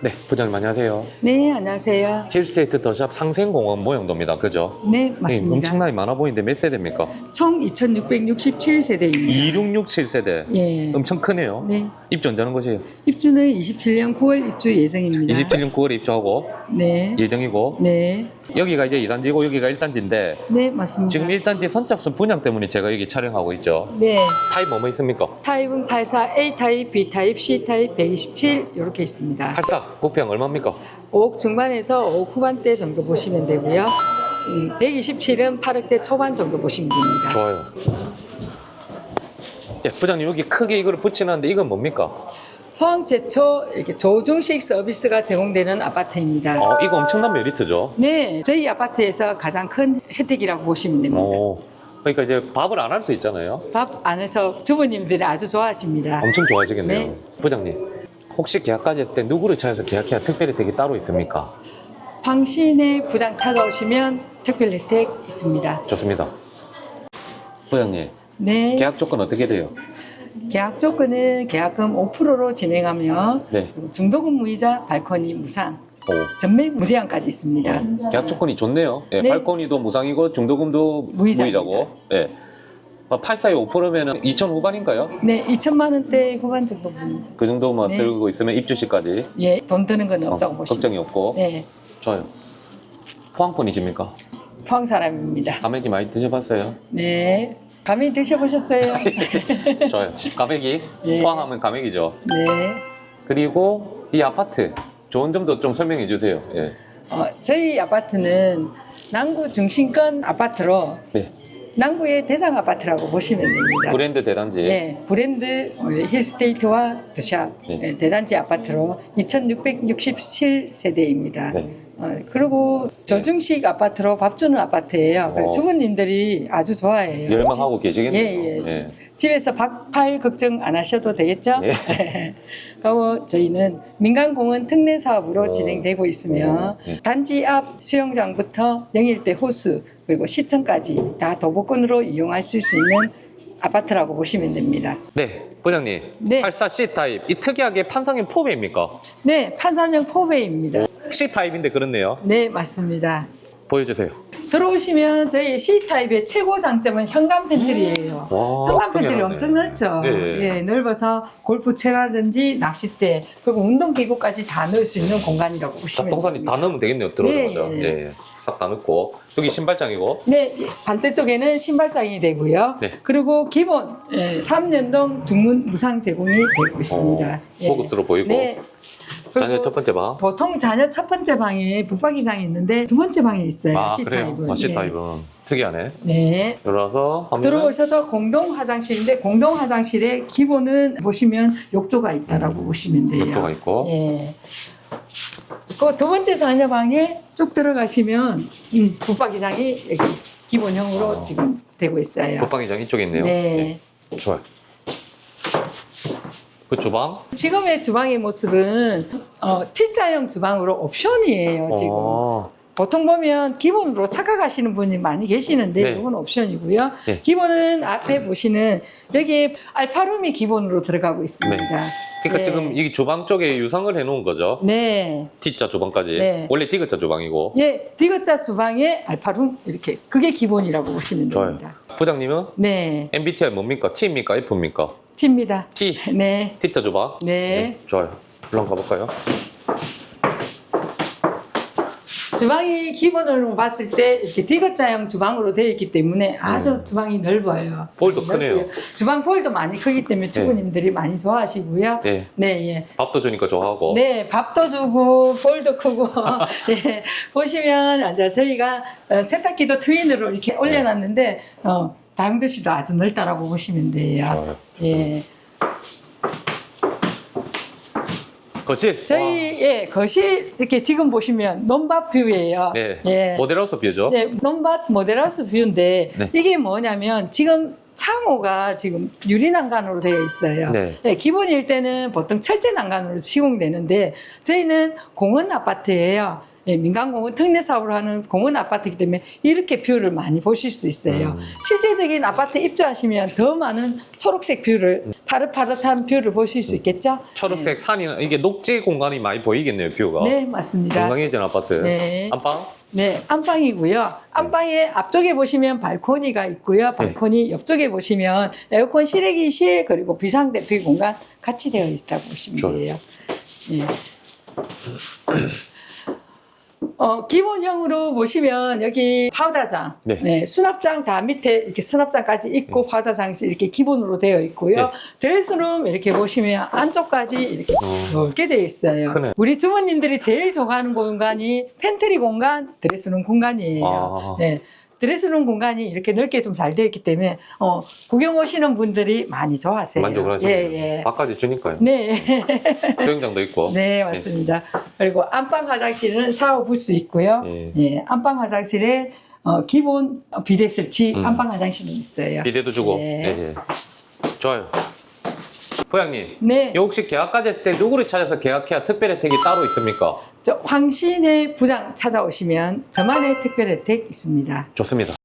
네, 부장님 안녕하세요. 네, 안녕하세요. 힐스테이트 더샵 상생공원 모형도입니다. 그죠? 네, 네, 맞습니다. 엄청나게 많아 보이는데 몇 세대입니까? 총 2667세대입니다. 2667세대. 예. 엄청 크네요. 네. 입주 언제 하는 것이에요? 입주는 27년 9월 입주 예정입니다. 27년 9월에 입주하고 네. 예정이고 네. 여기가 이제 2단지고 여기가 1단지인데 네, 맞습니다. 지금 1단지 선착순 분양 때문에 제가 여기 촬영하고 있죠. 네. 타입 뭐뭐 있습니까? 타입은 84, A 타입, B 타입, C 타입, 127 이렇게 있습니다. 84 국평 얼마입니까? 5억 중반에서 5억 후반대 정도 보시면 되고요. 음, 127은 8억대 초반 정도 보시면 됩니다. 좋아요. 예, 부장님 여기 크게 이거를 붙이는데 이건 뭡니까? 포항 제초 이렇게 조중식 서비스가 제공되는 아파트입니다. 어, 이거 엄청난 메리트죠. 네, 저희 아파트에서 가장 큰 혜택이라고 보시면 됩니다. 어, 그러니까 이제 밥을 안 할 수 있잖아요. 밥 안에서 주부님들이 아주 좋아하십니다. 엄청 좋아지겠네요. 네. 부장님, 혹시 계약까지 했을 때 누구를 찾아서 계약해야 특별 혜택이 따로 있습니까? 황신의 부장 찾아오시면 특별 혜택 있습니다. 좋습니다. 부장님, 네, 계약, 계약 조건 어떻게 돼요? 조건은 계약금 5%로 진행하며 네. 그리고 중도금 무이자 발코니 무상, 오. 전매 무제한까지 있습니다. 계약 조건이 좋네요. 예, 네. 발코니도 무상이고 중도금도 무이자입니다. 무이자고. 예. 84에 5%면은 2천 후반인가요? 네, 2천만 원대 후반 정도. 그 정도만 네. 들고 있으면 입주시까지 예, 돈 드는 건 어, 없다고 보시면 걱정이 없고 네, 좋아요. 포항권이십니까? 포항 사람입니다. 가메기 많이 드셔봤어요? 네, 감히 드셔보셨어요? 좋아요. 가메기 예. 포항하면 가메기죠. 네. 그리고 이 아파트 좋은 점도 좀 설명해 주세요. 예. 어, 저희 아파트는 남구 중심권 아파트로 네. 남구의 대상 아파트라고 보시면 됩니다. 브랜드 대단지. 네, 브랜드 어, 힐스테이트와 더샵 네. 네, 대단지 아파트로 2,667세대입니다. 네. 어, 그리고 저중식 아파트로 밥 주는 아파트예요. 어. 주부님들이 아주 좋아해요. 열망하고 계시겠네요. 예, 예. 예. 집에서 박팔 걱정 안 하셔도 되겠죠? 예. 그리고 저희는 민간공원 특례 사업으로 어. 진행되고 있으며 어, 예. 단지 앞 수영장부터 영일대 호수 그리고 시청까지 다 도보권으로 이용할 수 있는 아파트라고 보시면 됩니다. 네, 부장님. 네. 84C 타입. 이 특이하게 판상형 포배입니까? 네, 판산형 포배입니다. C 타입인데 그렇네요. 네, 맞습니다. 보여주세요. 들어오시면 저희 C타입의 최고 장점은 현관 팬트리예요. 와, 현관 크게 팬트리 나네. 엄청 넓죠. 예, 예. 예, 넓어서 골프채라든지 낚싯대 그리고 운동기구까지 다 넣을 수 있는 공간이라고 보시면 동산이 됩니다. 다 넣으면 되겠네요. 들어오자마자. 네, 예, 예. 예. 싹 다 넣고. 여기 신발장이고. 네, 반대쪽에는 신발장이 되고요. 네. 그리고 기본 예, 3년동 중문 무상 제공이 되고 있습니다. 예. 어, 고급스러워 보이고. 네. 자녀 첫 번째 방. 보통 자녀 첫 번째 방에 붙박이장이 있는데 두 번째 방에 있어요. 아, 그래요? 타입은. 아, C 예. 타입은. 특이하네. 네. 하면 들어오셔서 공동 화장실인데 공동 화장실에 기본은 보시면 욕조가 있다라고 보시면 돼요. 욕조가 있고. 예. 그 두 번째 자녀 방에 쭉 들어가시면 음, 붙박이장이 여기 기본형으로 아. 지금 되고 있어요. 붙박이장 이쪽에 있네요. 네. 네, 좋아요. 그 주방? 지금의 주방의 모습은 어, T자형 주방으로 옵션이에요. 지금 어, 보통 보면 기본으로 착각하시는 분이 많이 계시는데 네. 이건 옵션이고요. 네. 기본은 앞에 보시는 여기 알파룸이 기본으로 들어가고 있습니다. 그러니까 네. 지금 이 주방 쪽에 유상을 해놓은 거죠. 네. T자 주방까지. 네. 원래 D자 주방이고. 예, 디귿자 주방에 알파룸 이렇게 그게 기본이라고 보시면 좋아요. 됩니다. 부장님은 네, MBTI 뭡니까? T입니까? F입니까? T입니다. T. 네, T자 주방. 네. 좋아요. 물론 가볼까요? 주방이 기본으로 봤을 때 이렇게 디귿자형 주방으로 되어 있기 때문에 아주 음. 주방이 넓어요. 폴도 크네요. 넓고요. 주방 폴도 많이 크기 때문에 주부님들이 많이 좋아하시고요. 예. 네, 예. 밥도 주니까 좋아하고. 네, 밥도 주고 볼도 크고 예, 보시면 이제 저희가 어, 세탁기도 트윈으로 이렇게 올려놨는데 어, 다용도실도 아주 넓다라고 보시면 돼요. 좋아요. 예, 거실. 저희 예 거실 이렇게 지금 보시면 논밭 뷰예요. 와. 네. 예. 모델하우스 뷰죠. 네, 논밭 모델하우스 뷰인데 네. 이게 뭐냐면 지금 창호가 지금 유리 난간으로 되어 있어요. 네. 네, 기본일 때는 보통 철제 난간으로 시공되는데 저희는 공원 아파트예요. 예, 민간공원 특례 사업을 하는 공원 아파트이기 때문에 이렇게 뷰를 많이 보실 수 있어요. 음. 실제적인 아파트 입주하시면 더 많은 초록색 뷰를 파릇파릇한 뷰를 보실 수 있겠죠? 초록색 산이나 이게 녹지 공간이 많이 보이겠네요, 뷰가. 네, 맞습니다. 건강해진 아파트. 네. 안방? 네, 안방이고요. 안방에 앞쪽에 보시면 발코니가 있고요. 발코니 옆쪽에 보시면 에어컨 실외기실 그리고 비상 대피 공간 같이 되어 있다고 보시면 좋아요. 돼요. 예. 어, 기본형으로 보시면 여기 파우다장, 네. 네, 수납장 다 밑에 이렇게 수납장까지 있고 파우다장실 이렇게 기본으로 되어 있고요. 네. 드레스룸 이렇게 보시면 안쪽까지 이렇게 어. 넓게 되어 있어요. 크네. 우리 주부님들이 제일 좋아하는 공간이 팬트리 공간, 드레스룸 공간이에요. 아. 네. 드레스룸 공간이 이렇게 넓게 좀 잘 되어 있기 때문에 어, 구경 오시는 분들이 많이 좋아하세요. 만족을 하시네요. 예, 예. 바깥에 주니까요. 네. 수영장도 있고. 네, 맞습니다. 그리고 안방 화장실은 샤워 부스 있고요. 예. 예, 안방 화장실에 어, 기본 비데 설치 음. 안방 화장실은 있어요. 비대도 주고. 네. 예, 예. 좋아요. 부장님, 네. 이 혹시 계약까지 했을 때 누구를 찾아서 계약해야 특별 혜택이 따로 있습니까? 저 황신의 부장 찾아오시면 저만의 특별 혜택 있습니다. 좋습니다.